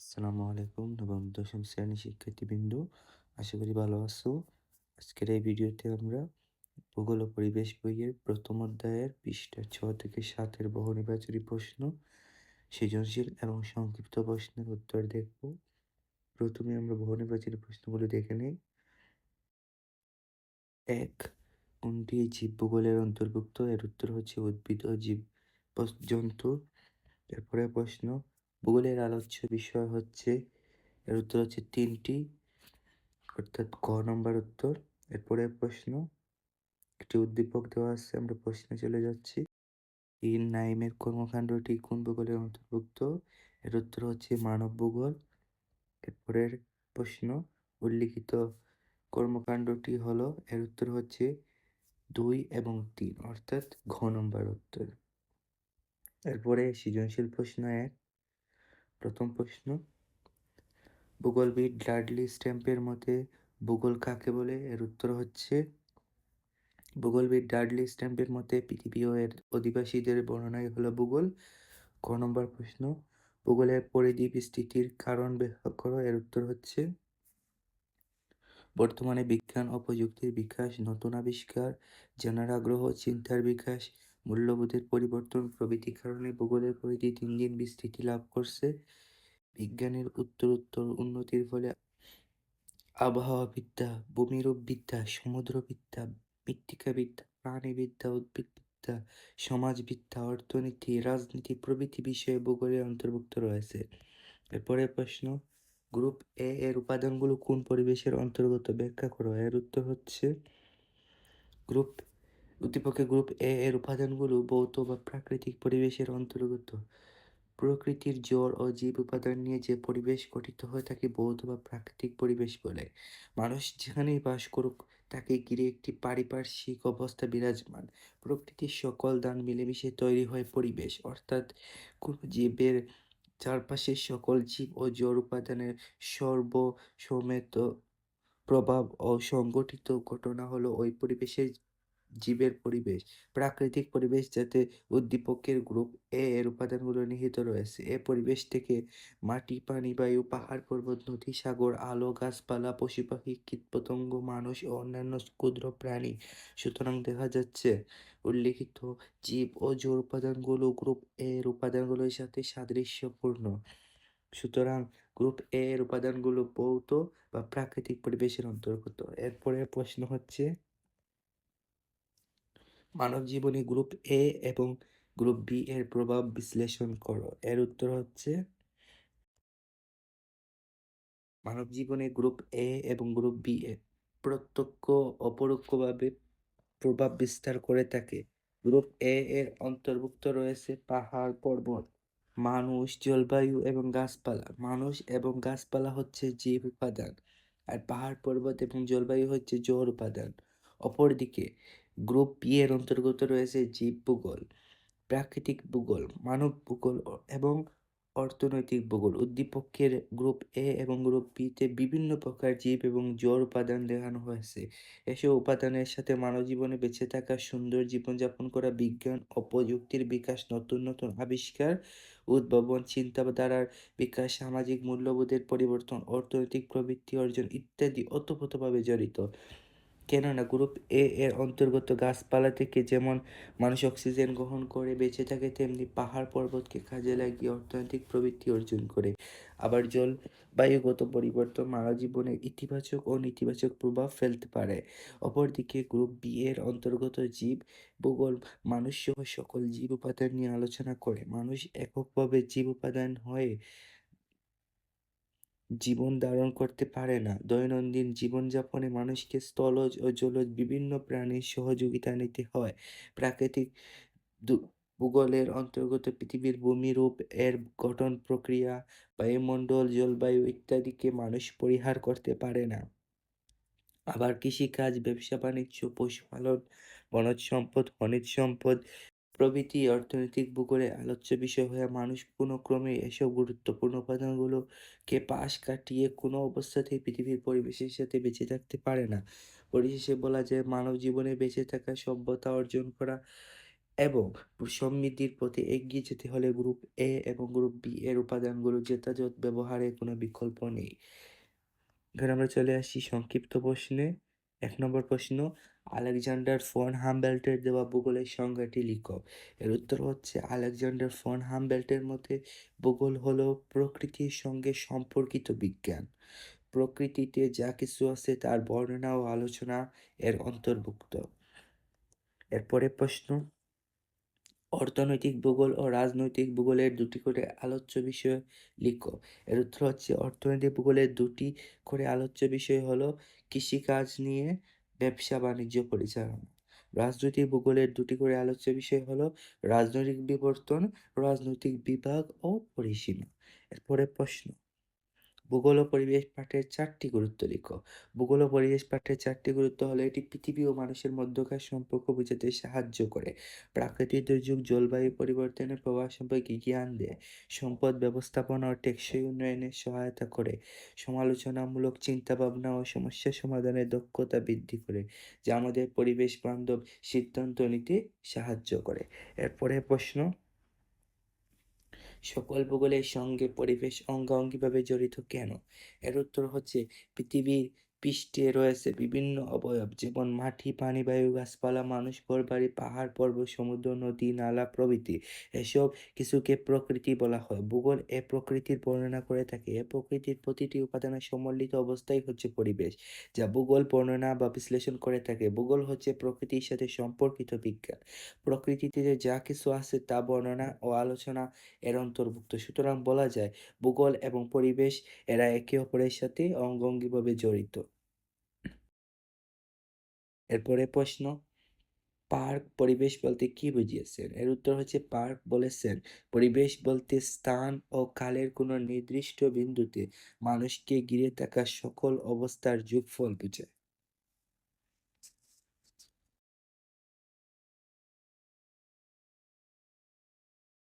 আসসালামু আলাইকুম নবম, দশম শ্রেণি শিক্ষার্থীবৃন্দ, আশা করি ভালো আছো। আজকের এই ভিডিওতে আমরা ভূগোল পরিবেশ বইয়ের প্রথম অধ্যায়ের পৃষ্ঠা ছ থেকে সাতের বহু নির্বাচনী প্রশ্ন, সৃজনশীল এবং সংক্ষিপ্ত প্রশ্নের উত্তর দেখব। প্রথমে আমরা বহু নির্বাচনী প্রশ্নগুলো দেখে নিই। এক, কোনটি জীব ভূগোলের অন্তর্ভুক্ত? এর উত্তর হচ্ছে উদ্ভিদ ও জীব জন্তু। এরপরে প্রশ্ন ভূগোলের আলোচ্য বিষয় হচ্ছে, এর উত্তর হচ্ছে তিনটি, অর্থাৎ ক নম্বর উত্তর। এরপরে প্রশ্ন, একটি উদ্দীপক দেওয়া আছে, আমরা প্রশ্নে চলে যাচ্ছি। ইন নাইমের কর্মকাণ্ডটি কোন ভূগোলের অন্তর্ভুক্ত? এর উত্তর হচ্ছে মানব ভূগোল এরপরের প্রশ্ন, উল্লিখিত কর্মকাণ্ডটি হলো, এর উত্তর হচ্ছে দুই এবং তিন, অর্থাৎ ঘ নম্বর উত্তর। এরপরে সৃজনশীল প্রশ্ন এক প্রথম প্রশ্ন ভূগোলবিদ ডাডলি স্ট্যাম্পের মতে ভূগোল কাকে বলে? এর উত্তর হচ্ছে ভূগোলবিদ ডাডলি স্ট্যাম্পের মতে পৃথিবী ও এর অধিবাসীদের বর্ণনাই হলো ভূগোল। ক নম্বর প্রশ্ন, ভূগোলের পরিধি বিস্তৃতির কারণ ব্যাখ্যা করো। এর উত্তর হচ্ছে, বর্তমানে বিজ্ঞান ও প্রযুক্তির বিকাশ, নতুন আবিষ্কার, জানার আগ্রহ, চিন্তার বিকাশ মূল্যবোধের পরিবর্তন প্রভৃতি কারণে ভূগোলের পরিধি দিন দিন বিস্তৃতি লাভ করছে। বিজ্ঞানের উত্তরোত্তর উন্নতির ফলে আবহাওয়াবিদ্যা, ভূমিরূপবিদ্যা, সমুদ্রবিদ্যা, মৃত্তিকাবিদ্যা, প্রাণীবিদ্যা, উদ্ভিদবিদ্যা, সমাজবিদ্যা, অর্থনীতি, রাজনীতি প্রভৃতি বিষয়ে ভূগোলের অন্তর্ভুক্ত রয়েছে। এরপরে প্রশ্ন, গ্রুপ এ এর উপাদানগুলো কোন পরিবেশের অন্তর্গত? ব্যাখ্যা করো। এর উত্তর হচ্ছে, গ্রুপ উদ্দীপকে গ্রুপ এ এর উপাদানগুলো ভৌত বা প্রাকৃতিক পরিবেশের অন্তর্গত। প্রকৃতির জড় ও জীব উপাদান নিয়ে যে পরিবেশ গঠিত হয় তাকে ভৌত বা প্রাকৃতিক পরিবেশ বলে। মানুষ যেখানেই বাস করুক, তাকে ঘিরে একটি পারিপার্শ্বিক অবস্থা বিরাজমান। প্রকৃতির সকল দান মিলেমিশে তৈরি হয় পরিবেশ, অর্থাৎ কোনো জীবের চারপাশের সকল জীব ও জড় উপাদানের সর্বসমেত প্রভাব ও সংগঠিত ঘটনা হলো ওই পরিবেশের জীবের পরিবেশ, প্রাকৃতিক পরিবেশ যাতে উদ্দীপকের গ্রুপ এ এর উপাদানগুলো নিহিত রয়েছে। এ পরিবেশ থেকে মাটি, পানি, বায়ু, পাহাড়, পর্বত, নদী, সাগর, আলো, গাছপালা পশু পাখি কীটপতঙ্গ, মানুষ ও অন্যান্য ক্ষুদ্র প্রাণী। সুতরাং দেখা যাচ্ছে, উল্লিখিত জীব ও জড় উপাদানগুলো গ্রুপ এ এর উপাদানগুলোর সাথে সাদৃশ্যপূর্ণ। সুতরাং গ্রুপ এ এর উপাদানগুলো ভৌত বা প্রাকৃতিক পরিবেশের অন্তর্গত। এরপরে প্রশ্ন হচ্ছে মানব জীবনে গ্রুপ এ এবং গ্রুপ বি এর প্রভাব বিশ্লেষণ করো। এর উত্তর হচ্ছে মানব জীবনে গ্রুপ এ এবং গ্রুপ বি এ প্রত্যক্ষ অপরোক্ষভাবে প্রভাব বিস্তার করে থাকে। গ্রুপ এ এর অন্তর্ভুক্ত রয়েছে পাহাড়, পর্বত, মানুষ, জলবায়ু এবং গাছপালা। মানুষ এবং গাছপালা হচ্ছে জীব উপাদান আর পাহাড়, পর্বত এবং জলবায়ু হচ্ছে জড় উপাদান। অপরদিকে গ্রুপ বি এর অন্তর্গত রয়েছে জীব ভূগোল, প্রাকৃতিক ভূগোল, মানব ভূগোল এবং অর্থনৈতিক ভূগোল। উদ্দীপকের গ্রুপ এ এবং গ্রুপ বিতে বিভিন্ন প্রকার জীব এবং জড় উপাদান দেখানো হয়েছে। এসব উপাদানের সাথে মানব জীবনে বেঁচে থাকা, সুন্দর জীবনযাপন করা, বিজ্ঞান ও প্রযুক্তির বিকাশ, নতুন নতুন আবিষ্কার, উদ্ভাবন চিন্তাধারার বিকাশ, সামাজিক মূল্যবোধের পরিবর্তন, অর্থনৈতিক প্রবৃত্তি অর্জন ইত্যাদি ওতপ্রোতভাবে জড়িত। কেননা গ্রুপ এ এর অন্তর্গত গাছপালা থেকে যেমন মানুষ অক্সিজেন গ্রহণ করে, বেঁচে থাকে, তেমনি পাহাড় পর্বতকে কাজে লাগিয়ে অর্থনৈতিক প্রবৃত্তি অর্জন করে। আবার জলবায়ুগত পরিবর্তন মানব জীবনে ইতিবাচক ও নেতিবাচক প্রভাব ফেলতে পারে। অপরদিকে গ্রুপ বি এর অন্তর্গত জীব, ভূগোল, মানুষ সহ সকল জীব উপাদান নিয়ে আলোচনা করে। মানুষ এককভাবে জীব উপাদান হয়ে জীবন ধারণ করতে পারে না। দৈনন্দিন জীবনযাপনে মানুষকে স্থলজ ও জলজ বিভিন্ন প্রাণীর সহযোগিতা নিতে হয়। প্রাকৃতিক ভূগোলের অন্তর্গত পৃথিবীর ভূমিরূপ এর গঠন প্রক্রিয়া বায়ুমণ্ডল জলবায়ু ইত্যাদিকে মানুষ পরিহার করতে পারে না। আবার কৃষিকাজ, ব্যবসা বাণিজ্য, পশুপালন, বনজ সম্পদ, খনিজ সম্পদ প্রভৃতি অর্থনৈতিক ভূগোলে আলোচ্য বিষয় হয়ে মানুষ কোনো ক্রমে এসব গুরুত্বপূর্ণ উপাদানগুলোকে পাশ কাটিয়ে কোনো অবস্থাতেই পৃথিবীর পরিবেশের সাথে বেঁচে থাকতে পারে না। পরিশেষে বলা যায় মানব জীবনে বেঁচে থাকা, সভ্যতা অর্জন করা এবং সমৃদ্ধির পথে এগিয়ে যেতে হলে গ্রুপ এ এবং গ্রুপ বি এর উপাদানগুলো যথাযথ ব্যবহারের কোনো বিকল্প নেই। এখানে আমরা চলে আসি সংক্ষিপ্ত প্রশ্নে। এক নম্বর প্রশ্ন, আলেকজান্ডার ফন হামবেল্টের দেওয়া ভূগোলের সংজ্ঞাটি লিখো। এর উত্তর হচ্ছে, আলেকজান্ডার ফন হামবেল্টের মতে ভূগোল হলো প্রকৃতির সঙ্গে সম্পর্কিত বিজ্ঞান। প্রকৃতিতে যা কিছু আছে তার বর্ণনা ও আলোচনা এর অন্তর্ভুক্ত। এরপরে প্রশ্ন অর্থনৈতিক ভূগোল ও রাজনৈতিক ভূগোলের দুটি করে আলোচ্য বিষয় লিখো। এর উত্তর হচ্ছে, অর্থনৈতিক ভূগোলের দুটি করে আলোচ্য বিষয় হলো কৃষিকাজ নিয়ে ব্যবসা বাণিজ্য পরিচালনা। রাজনৈতিক ভূগোলের দুটি করে আলোচ্য বিষয় হলো রাজনৈতিক বিবর্তন, রাজনৈতিক বিভাগ ও পরিসীমা। এরপরে প্রশ্ন ভূগোল ও পরিবেশ পাঠের চারটি গুরুত্ব লিখো। ভূগোল ও পরিবেশ পাঠের চারটি গুরুত্ব হলো এটি পৃথিবী ও মানুষের মধ্যকার সম্পর্ক বোঝাতে সাহায্য করে। প্রাকৃতিক দুর্যোগ, জলবায়ু পরিবর্তনের প্রভাব সম্পর্কে জ্ঞান দেয়। সম্পদ ব্যবস্থাপনা ও টেকসই উন্নয়নে সহায়তা করে। সমালোচনামূলক চিন্তাভাবনা ও সমস্যা সমাধানের দক্ষতা বৃদ্ধি করে, যা আমাদের পরিবেশ বান্ধব সিদ্ধান্ত নিতে সাহায্য করে। এরপরে প্রশ্ন সকল ভূগোলের সঙ্গে পরিবেশ অঙ্গাঙ্গিভাবে জড়িত কেন? এর উত্তর হচ্ছে পৃথিবীর পৃষ্ঠে রয়েছে বিভিন্ন অবয়ব। যেমন মাটি, পানি, বায়ু, গাছপালা, মানুষ, ঘরবাড়ি, পাহাড়, পর্বত, সমুদ্র, নদী, নালা, প্রভৃতি। এসব কিছুকে প্রকৃতি বলা হয়। ভূগোল এ প্রকৃতির বর্ণনা করে থাকে। এ প্রকৃতির প্রতিটি উপাদানের সম্মিলিত অবস্থাই হচ্ছে পরিবেশ, যা ভূগোল বর্ণনা বা বিশ্লেষণ করে থাকে। ভূগোল হচ্ছে প্রকৃতির সাথে সম্পর্কিত বিজ্ঞান। প্রকৃতিতে যা কিছু আছে তা বর্ণনা ও আলোচনা এর অন্তর্ভুক্ত। সুতরাং বলা যায়, ভূগোল এবং পরিবেশ এরা একে অপরের সাথে অঙ্গাঙ্গিভাবে জড়িত। এরপরে প্রশ্ন, পার্ক পরিবেশ বলতে কি বুঝিয়েছেন? এর উত্তর হচ্ছে, পার্ক বলেছেন, পরিবেশ বলতে স্থান ও কালের কোনো নির্দিষ্ট বিন্দুতে মানুষকে ঘিরে থাকা সকল অবস্থার যোগফল বোঝায়